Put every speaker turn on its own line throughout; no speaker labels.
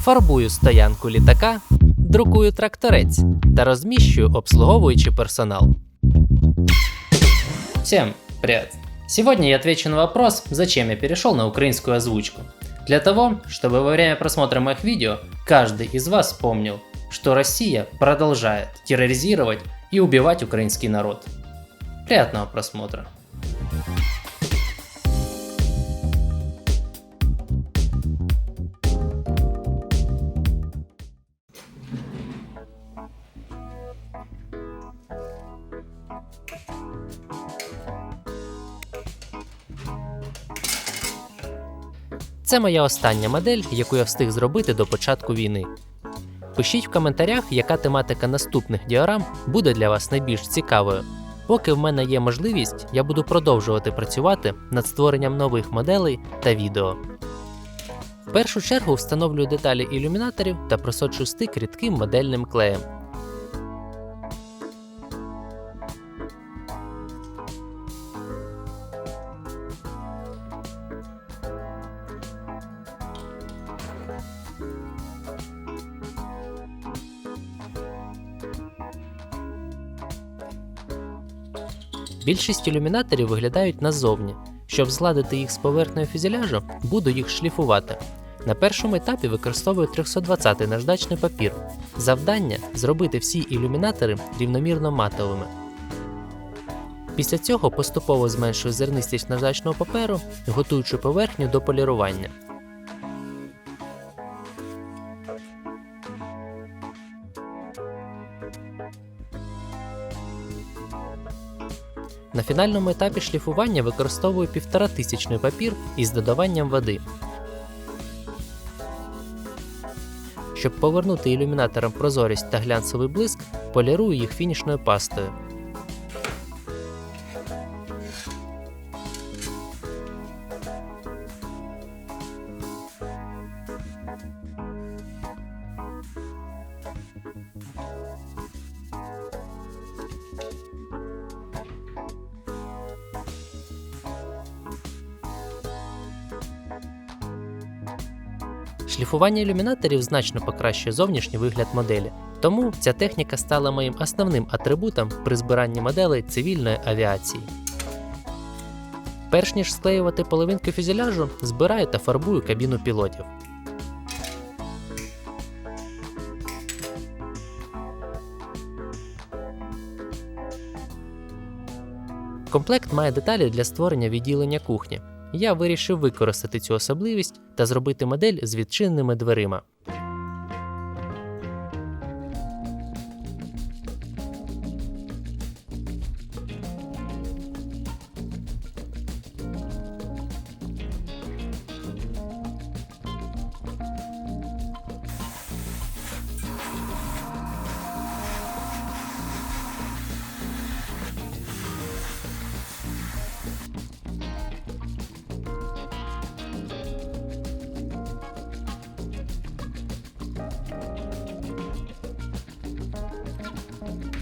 фарбую стоянку літака, друкую тракторець та розміщую обслуговуючий персонал. Всем привет! Сегодня я отвечу на вопрос, зачем я перешел на украинскую озвучку. Для того, чтобы во время просмотра моих видео каждый из вас помнил, что Россия продолжает терроризировать и убивать украинский народ. Приятного просмотра! Це моя остання модель, яку я встиг зробити до початку війни. Пишіть в коментарях, яка тематика наступних діорам буде для вас найбільш цікавою. Поки в мене є можливість, я буду продовжувати працювати над створенням нових моделей та відео. В першу чергу встановлюю деталі ілюмінаторів та просочу стик рідким модельним клеєм. Більшість ілюмінаторів виглядають назовні. Щоб згладити їх з поверхнею фюзеляжу, буду їх шліфувати. На першому етапі використовую 320-й наждачний папір. Завдання зробити всі ілюмінатори рівномірно матовими. Після цього поступово зменшую зернистість наждачного паперу, готуючи поверхню до полірування. Фінальному етапі шліфування використовую 1500 папір із додаванням води. Щоб повернути ілюмінаторам прозорість та глянцевий блиск, полірую їх фінішною пастою. Шліфування ілюмінаторів значно покращує зовнішній вигляд моделі, тому ця техніка стала моїм основним атрибутом при збиранні моделей цивільної авіації. Перш ніж склеювати половинки фюзеляжу, збираю та фарбую кабіну пілотів. Комплект має деталі для створення відділення кухні. Я вирішив використати цю особливість та зробити модель з відчиненими дверима.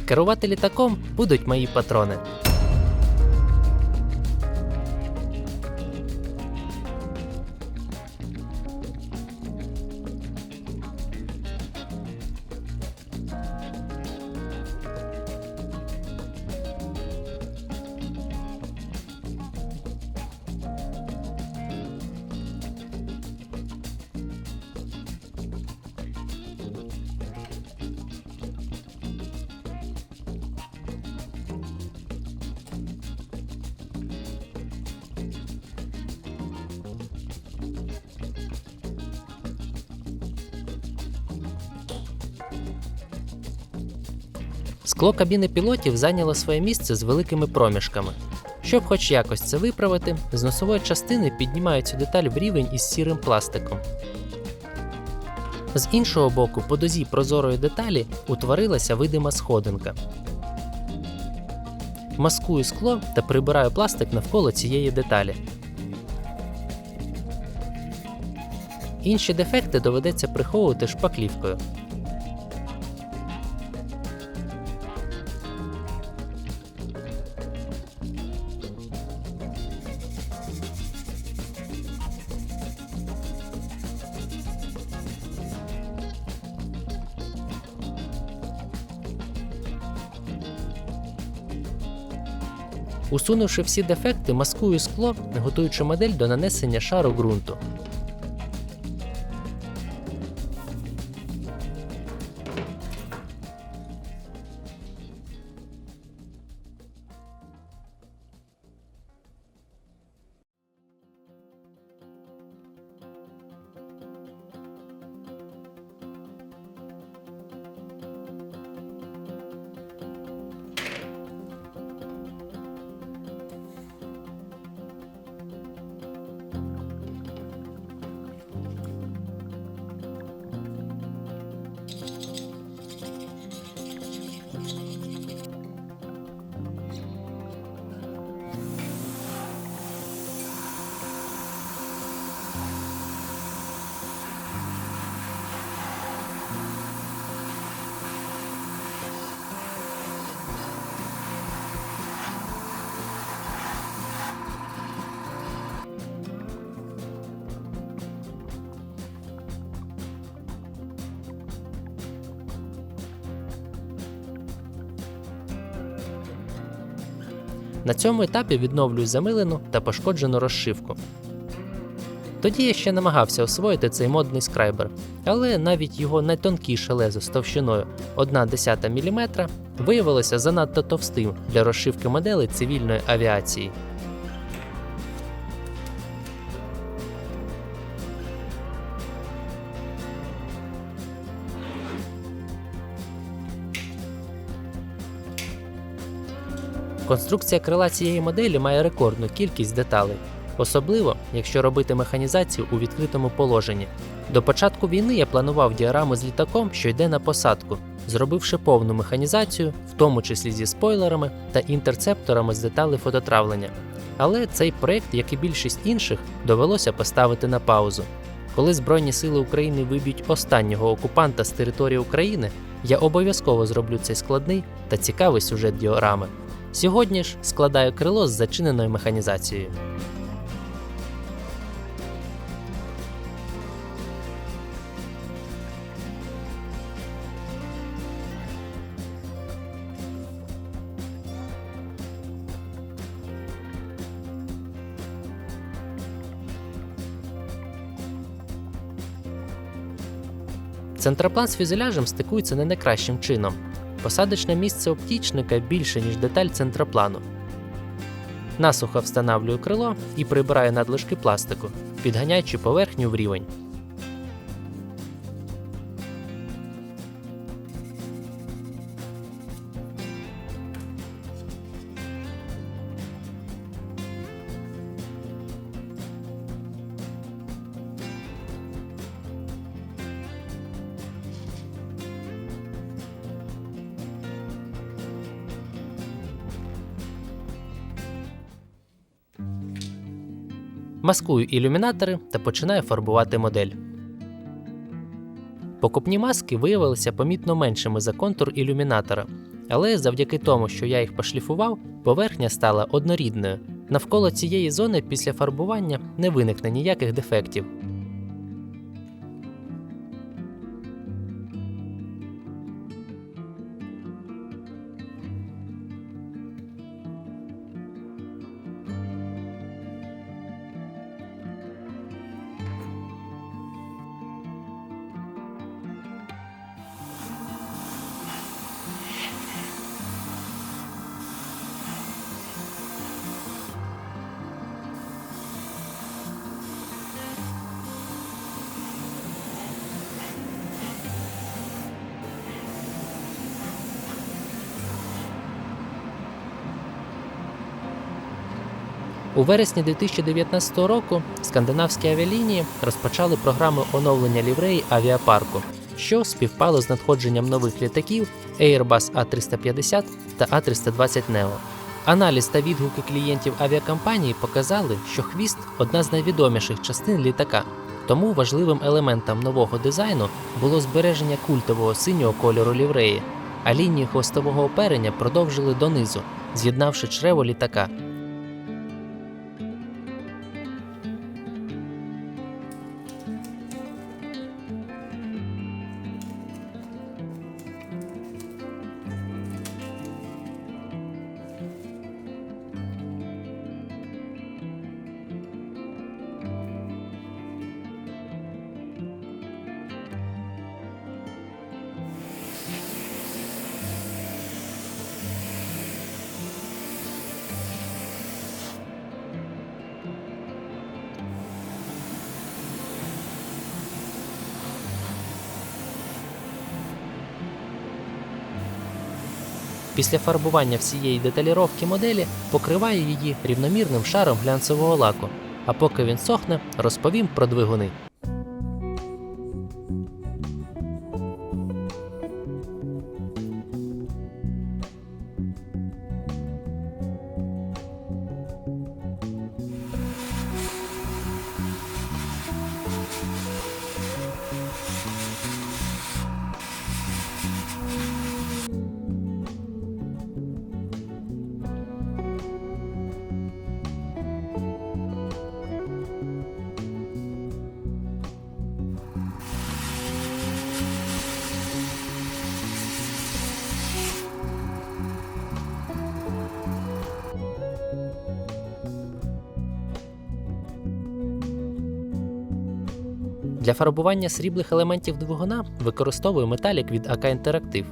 Керувати літаком будуть мої патрони. Скло кабіни пілотів зайняло своє місце з великими проміжками. Щоб хоч якось це виправити, з носової частини піднімаю цю деталь в рівень із сірим пластиком. З іншого боку, по дозі прозорої деталі утворилася видима сходинка. Маскую скло та прибираю пластик навколо цієї деталі. Інші дефекти доведеться приховувати шпаклівкою. Усунувши всі дефекти, маскую скло, готуючи модель до нанесення шару ґрунту. На цьому етапі відновлюю замилену та пошкоджену розшивку. Тоді я ще намагався освоїти цей модний скрайбер, але навіть його найтонкіше лезо з товщиною 1,1 мм виявилося занадто товстим для розшивки моделей цивільної авіації. Конструкція крила цієї моделі має рекордну кількість деталей, особливо якщо робити механізацію у відкритому положенні. До початку війни я планував діараму з літаком, що йде на посадку, зробивши повну механізацію, в тому числі зі спойлерами та інтерцепторами з деталей фототравлення. Але цей проект, як і більшість інших, довелося поставити на паузу. Коли Збройні сили України виб'ють останнього окупанта з території України, я обов'язково зроблю цей складний та цікавий сюжет діорами. Сьогодні ж складаю крило з зачиненою механізацією. Центроплан з фюзеляжем стикується не найкращим чином. Посадочне місце оптічника більше, ніж деталь центроплану. Насухо встановлюю крило і прибираю надлишки пластику, підганяючи поверхню в рівень. Маскую ілюмінатори та починаю фарбувати модель. Покупні маски виявилися помітно меншими за контур ілюмінатора, але завдяки тому, що я їх пошліфував, поверхня стала однорідною. Навколо цієї зони після фарбування не виникне ніяких дефектів. У вересні 2019 року скандинавські авіалінії розпочали програму оновлення лівреї авіапарку, що співпало з надходженням нових літаків Airbus A350 та A320 Neo. Аналіз та відгуки клієнтів авіакомпанії показали, що хвіст одна з найвідоміших частин літака. Тому важливим елементом нового дизайну було збереження культового синього кольору лівреї, а лінії хвостового оперення продовжили донизу, з'єднавши чрево літака. Після фарбування всієї деталіровки моделі покриваю її рівномірним шаром глянцевого лаку, а поки він сохне, розповім про двигуни. Для фарбування сріблих елементів двигуна використовую металік від AK Interactive.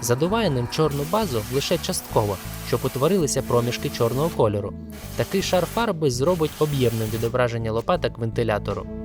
Задуваю ним чорну базу лише частково, щоб утворилися проміжки чорного кольору. Такий шар фарби зробить об'ємним відображення лопаток вентилятору.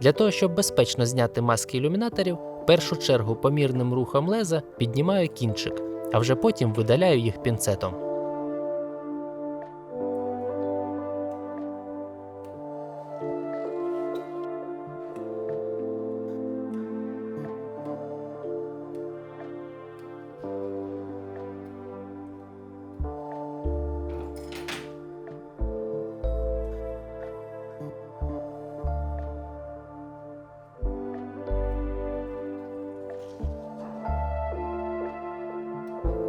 Для того, щоб безпечно зняти маски ілюмінаторів, першу чергу помірним рухом леза піднімаю кінчик, а вже потім видаляю їх пінцетом.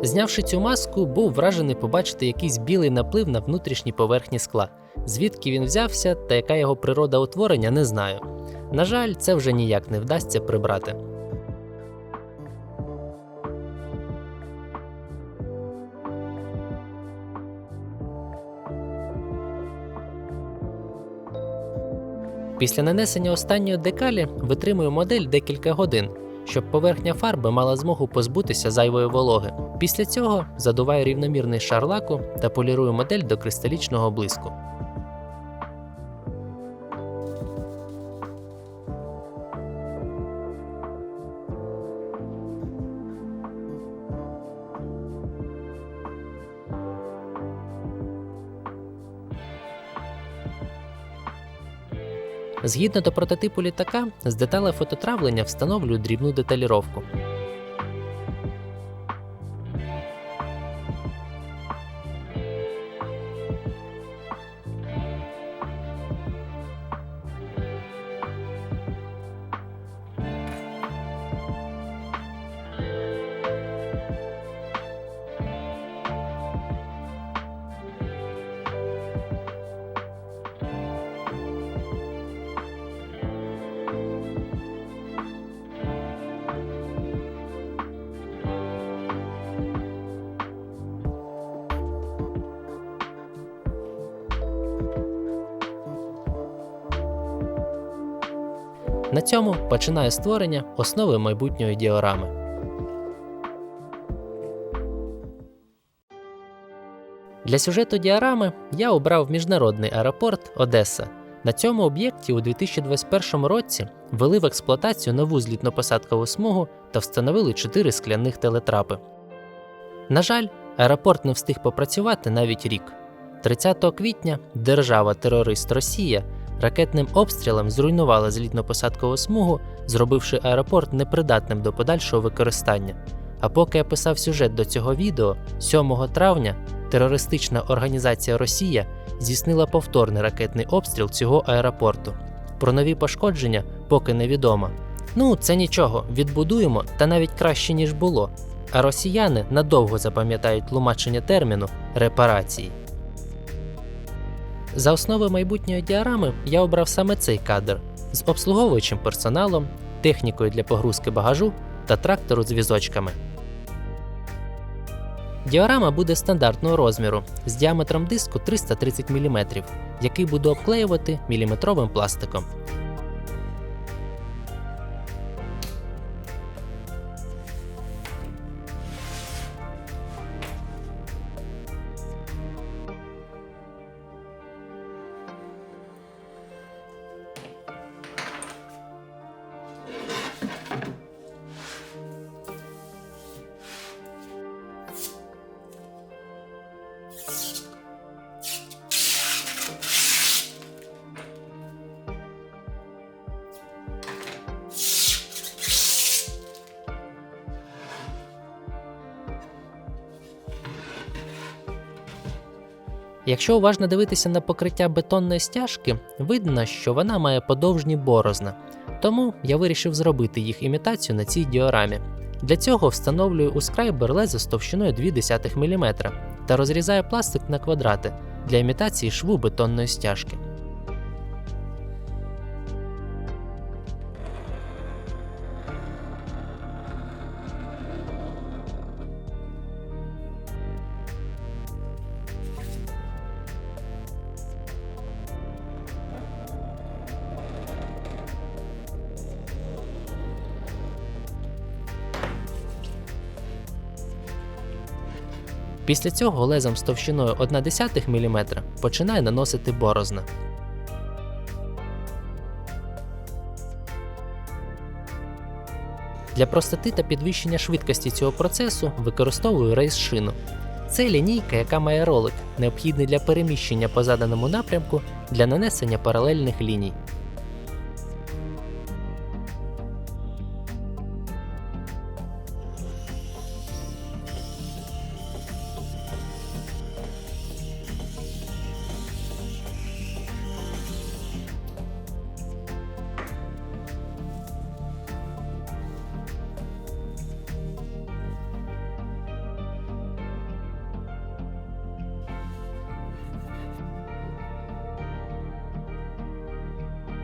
Знявши цю маску, був вражений побачити якийсь білий наплив на внутрішній поверхні скла. Звідки він взявся та яка його природа утворення, не знаю. На жаль, це вже ніяк не вдасться прибрати. Після нанесення останньої декалі витримую модель декілька годин, щоб поверхня фарби мала змогу позбутися зайвої вологи. Після цього задуваю рівномірний шар лаку та полірую модель до кристалічного блиску. Згідно до прототипу літака, з деталей фототравлення встановлюють дрібну деталіровку. На цьому починаю створення основи майбутньої діорами. Для сюжету діарами я обрав міжнародний аеропорт Одеса. На цьому об'єкті у 2021 році ввели в експлуатацію нову злітно-посадкову смугу та встановили чотири скляних телетрапи. На жаль, аеропорт не встиг попрацювати навіть рік. 30 квітня держава-терорист Росія ракетним обстрілом зруйнувала злітно-посадкову смугу, зробивши аеропорт непридатним до подальшого використання. А поки я писав сюжет до цього відео, 7 травня терористична організація Росія здійснила повторний ракетний обстріл цього аеропорту. Про нові пошкодження поки невідомо. Ну, це нічого, відбудуємо та навіть краще ніж було. А росіяни надовго запам'ятають тлумачення терміну репарації. За основи майбутньої діарами я обрав саме цей кадр з обслуговуючим персоналом, технікою для погрузки багажу та трактору з візочками. Діорама буде стандартного розміру з діаметром диску 330 мм, який буду обклеювати міліметровим пластиком. Якщо уважно дивитися на покриття бетонної стяжки, видно, що вона має подовжні борозна. Тому я вирішив зробити їх імітацію на цій діорамі. Для цього встановлюю у скрайбер лезо з товщиною 0,2 мм та розрізаю пластик на квадрати для імітації шву бетонної стяжки. Після цього лезом з товщиною 1,1 мм починаю наносити борозна. Для простоти та підвищення швидкості цього процесу використовую рейс-шину. Це лінійка, яка має ролик, необхідний для переміщення по заданому напрямку для нанесення паралельних ліній.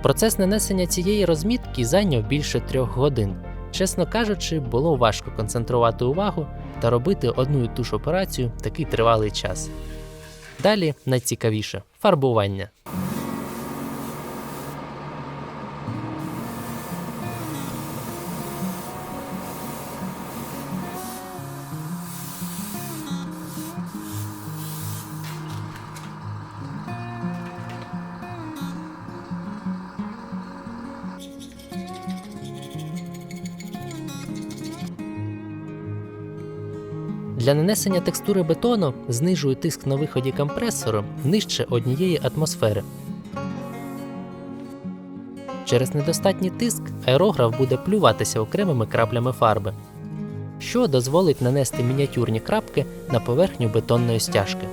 Процес нанесення цієї розмітки зайняв більше трьох годин. Чесно кажучи, було важко концентрувати увагу та робити одну і ту ж операцію такий тривалий час. Далі найцікавіше фарбування. Для нанесення текстури бетону знижую тиск на виході компресору нижче однієї атмосфери. Через недостатній тиск аерограф буде плюватися окремими краплями фарби, що дозволить нанести мініатюрні крапки на поверхню бетонної стяжки.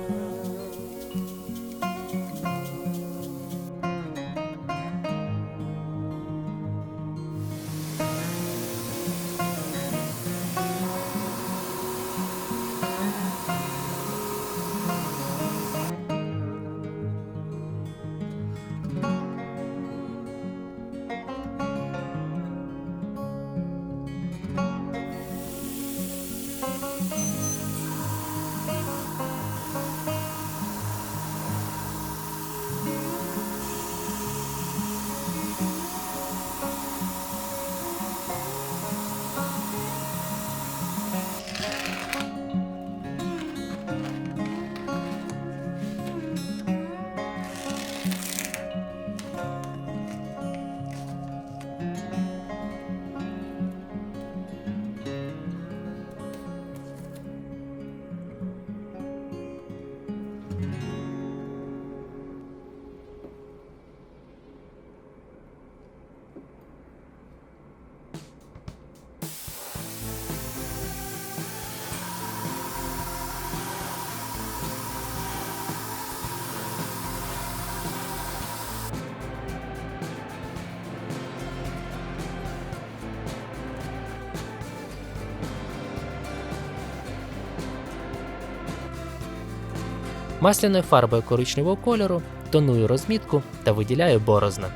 Масляною фарбою коричневого кольору тоную розмітку та виділяю борозна.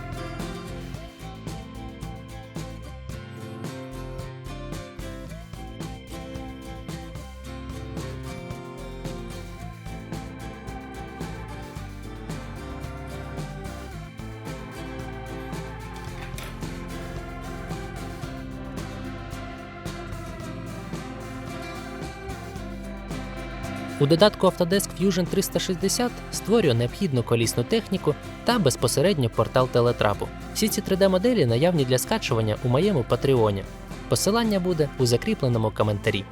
У додатку Autodesk Fusion 360 створює необхідну колісну техніку та безпосередньо портал телетрапу. Всі ці 3D-моделі наявні для скачування у моєму Патреоні. Посилання буде у закріпленому коментарі.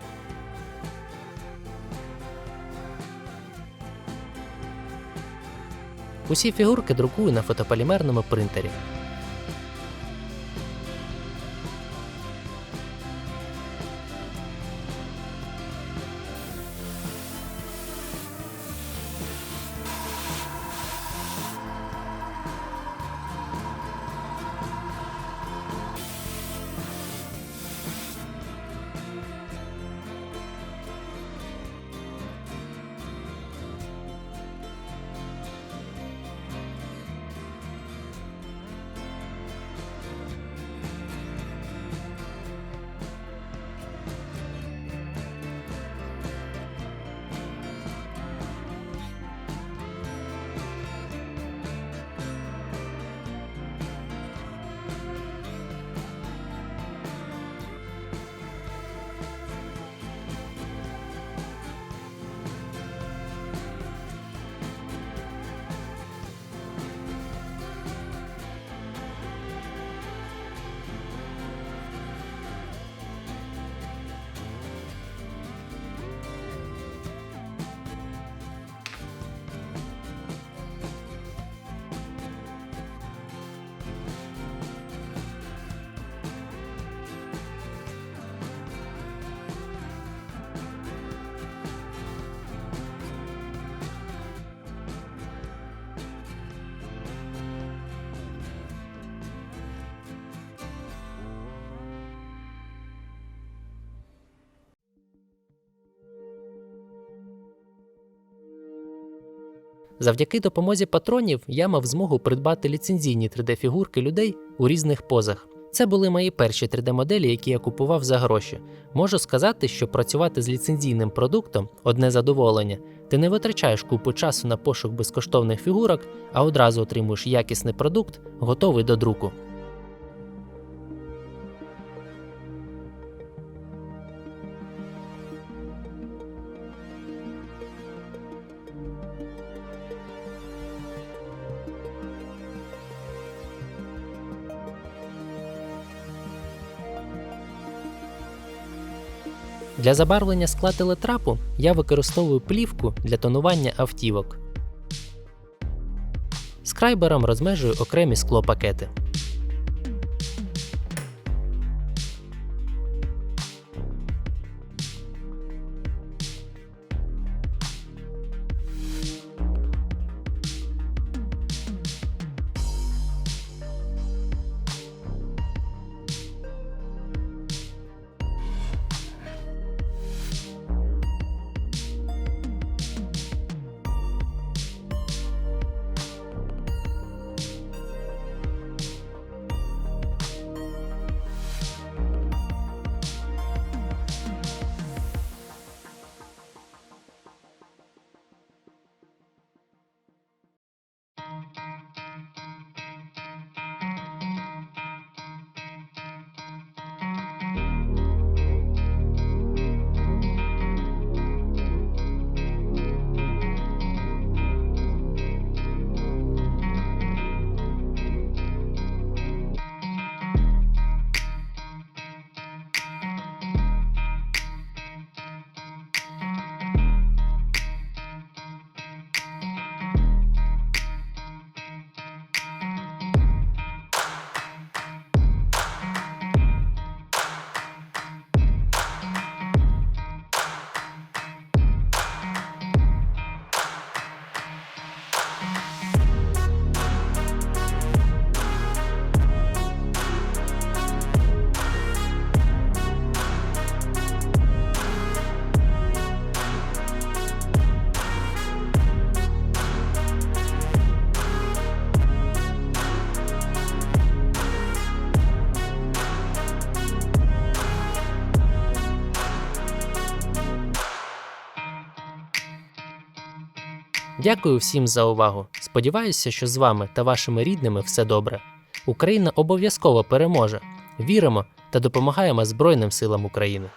Усі фігурки друкую на фотополімерному принтері. Завдяки допомозі патронів я мав змогу придбати ліцензійні 3D-фігурки людей у різних позах. Це були мої перші 3D-моделі, які я купував за гроші. Можу сказати, що працювати з ліцензійним продуктом одне задоволення. Ти не витрачаєш купу часу на пошук безкоштовних фігурок, а одразу отримуєш якісний продукт, готовий до друку. Для забарвлення скла телетрапу я використовую плівку для тонування автівок. Скрайбером розмежую окремі склопакети. Дякую всім за увагу. Сподіваюся, що з вами та вашими рідними все добре. Україна обов'язково переможе. Віримо та допомагаємо Збройним силам України.